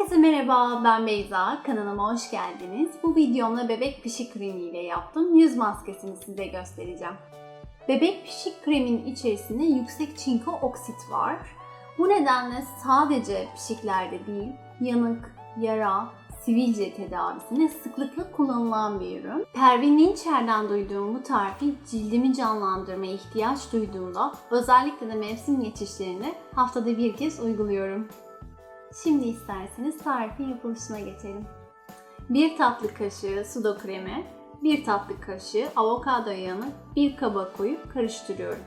Merhaba ben Beyza, kanalıma hoş geldiniz. Bu videomda bebek pişik kremi ile yaptığım yüz maskesini size göstereceğim. Bebek pişik kremin içerisinde yüksek çinko oksit var. Bu nedenle sadece pişiklerde değil, yanık, yara, sivilce tedavisine sıklıkla kullanılan bir ürün. Pervin Linçer'den duyduğum bu tarifi cildimi canlandırmaya ihtiyaç duyduğumda özellikle de mevsim geçişlerinde haftada bir kez uyguluyorum. Şimdi isterseniz tarifin yapılışına geçelim. 1 tatlı kaşığı sudo kremi, 1 tatlı kaşığı avokado yağını bir kaba koyup karıştırıyorum.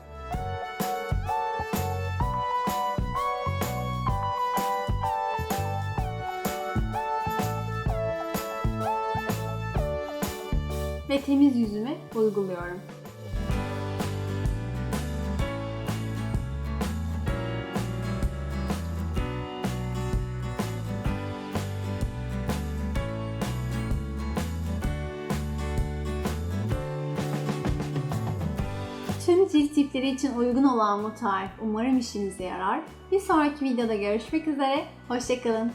Ve temiz yüzüme uyguluyorum. Tüm cilt tipleri için uygun olan bu tarif umarım işinize yarar. Bir sonraki videoda görüşmek üzere, hoşçakalın.